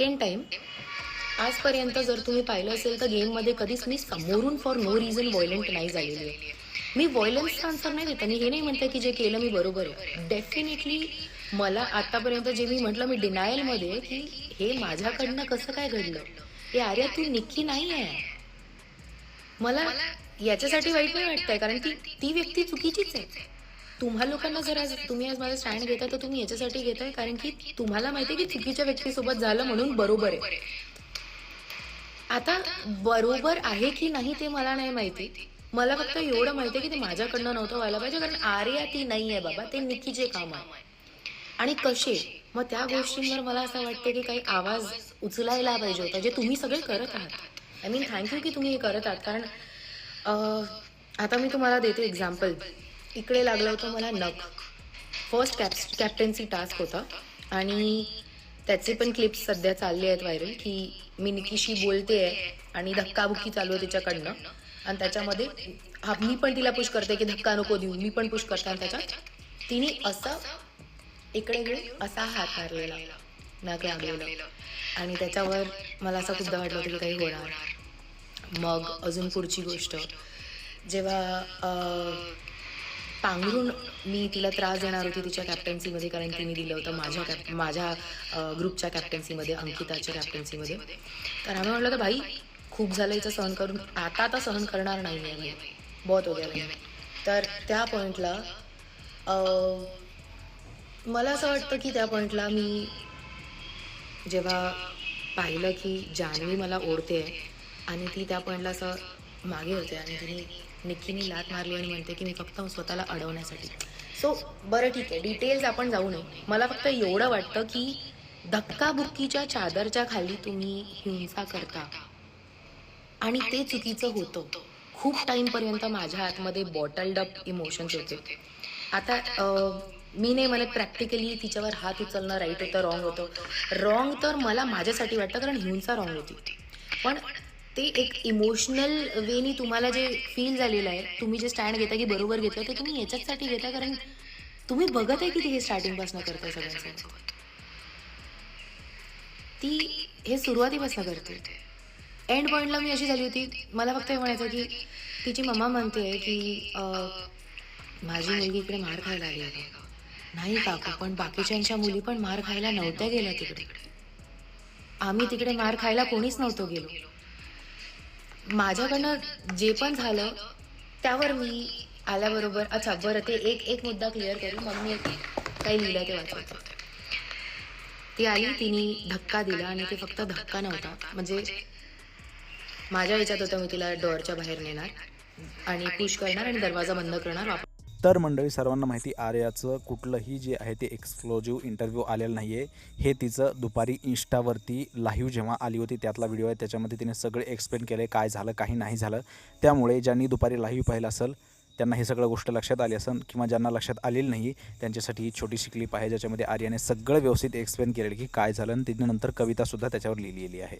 Second time आजपर्यंत जर तुम्ही पाहिलं असेल तर गेममध्ये कधीच मी समोरून फॉर नो रिझन व्हायलंट नाही झालेली आहे. मी व्हायलन्सचा आन्सर नाही देत आणि हे नाही म्हणतं की जे केलं मी बरोबर आहे. डेफिनेटली मला आतापर्यंत जे मी म्हटलं मी डिनायलमध्ये की हे माझ्याकडनं कसं काय घडलं? हे आर्या तू निक्की नाही आहे. मला याच्यासाठी वाईट नाही वाटतंय कारण ती ती व्यक्ती चुकीचीच आहे. तुम्हा लोकांना जर आज तुम्ही आज माझा स्टँड घेताय तर तुम्ही याच्यासाठी घेताय कारण की तुम्हाला माहिती आहे की चुकीच्या व्यक्तीसोबत झालं म्हणून बरोबर आहे. आता बरोबर आहे की नाही ते मला नाही माहिती. मला फक्त एवढं माहिती आहे की ते माझ्याकडनं नव्हतं व्हायला पाहिजे कारण आर्या ती नाही आहे बाबा ते निकीचे काम आहे. आणि कसे? मग त्या गोष्टींवर मला असं वाटतं की काही आवाज उचलायला पाहिजे होता जे तुम्ही सगळे करत आहात. आय मीन थँक्यू की तुम्ही हे करत आहात कारण आता मी तुम्हाला देते एक्झाम्पल इकडे लागलं होतं मला नख. फर्स्ट कॅप कॅप्टन्सी टास्क होता. आणि त्याचे पण क्लिप्स सध्या चालले आहेत व्हायरल की मी निकीशी बोलते आहे आणि धक्काबुक्की चालू आहे तिच्याकडनं. आणि त्याच्यामध्ये हा मी पण तिला पुश करते की धक्का नको देऊ. मी पण पुश करते. आणि त्याच्यात तिने असं इकडे इकडे असा हात मारलेला. नाक लागलेला. आणि त्याच्यावर मला असं खूपदा वाटलं होतं की काही होणार. मग अजून पुढची गोष्ट. जेव्हा पांघरून मी तिला त्रास देणार होती तिच्या कॅप्टन्सीमध्ये कारण तिने दिलं होतं माझ्या कॅप माझ्या ग्रुपच्या कॅप्टन्सीमध्ये अंकिताच्या कॅप्टन्सीमध्ये तर आम्ही म्हटलं तर भाई खूप झालं हिचं सहन करून आता आता सहन करणार नाही आहे मी. बहुत हो गया तर त्या पॉईंटला मला असं वाटतं की त्या पॉईंटला मी जेव्हा पाहिलं की जान्हवी मला ओढते आणि ती त्या पॉईंटला असं मागे होते आणि तिने निक्कीने लात मारली आणि म्हणते की मी फक्त स्वतःला अडवण्यासाठी. सो बरं ठीक आहे. डिटेल्स आपण जाऊ नये. मला फक्त एवढं वाटतं की धक्काबुक्कीच्या चादरच्या खाली तुम्ही हिंसा करता. आणि ते चुकीचं होतं. खूप टाईमपर्यंत माझ्या आतमध्ये बॉटल्ड अप इमोशन्स होते. आता अं, मी नाही म्हणत प्रॅक्टिकली तिच्यावर हात उचलणं राईट होतं रॉंग होतं. रॉंग तर मला माझ्यासाठी वाटतं कारण हिंसा रॉंग होती. पण ते एक इमोशनल वेनी तुम्हाला जे फील झालेलं आहे तुम्ही जे स्टँड घेता की बरोबर घेतलं ते तुम्ही याच्याचसाठी घेता कारण तुम्ही बघत आहे की ती हे स्टार्टिंगपासून करते सगळ्यांसोबत ती हे सुरुवातीपासून करते. एंड पॉईंटला मी अशी झाली होती मला फक्त हे म्हणायचं की तिची मम्मा म्हणते की माझी मुलगी इकडे मार खायला आली आहे नाही काकू पण बाकीच्यांच्या मुली पण मार खायला नव्हत्या गेल्या तिकडे. आम्ही तिकडे मार खायला कोणीच नव्हतो गेलो. माझ्याकडनं जे पण झालं त्यावर मी आल्याबरोबर अच्छा बरं ते एक एक मुद्दा क्लिअर करू मग मी काही लिहिलं ते वाचवतो ती आली तिने धक्का दिला आणि ते फक्त धक्का नव्हता. म्हणजे माझ्या याच्यात होतं मी तिला डोअरच्या बाहेर नेणार आणि पुश करणार आणि दरवाजा बंद करणार वापर तर मंडळी सर्वांना माहिती आर्याचं कुठलंही जे आहे ते एक्सक्लुझिव्ह इंटरव्ह्यू आलेलं नाही आहे हे तिचं दुपारी इन्स्टावरती लाईव्ह जेव्हा आली होती त्यातला व्हिडिओ आहे. त्याच्यामध्ये तिने सगळे एक्सप्लेन केले काय झालं काही नाही झालं. त्यामुळे ज्यांनी दुपारी लाईव्ह पाहिलं असेल त्यांना हे सगळं गोष्ट लक्षात आली असेल किंवा ज्यांना लक्षात आलेली नाही त्यांच्यासाठी ही छोटीशी क्लिप आहे ज्याच्यामध्ये आर्याने सगळं व्यवस्थित एक्सप्लेन केलेलं की काय झालं आणि तिने नंतर कवितासुद्धा त्याच्यावर लिहिलेली आहे.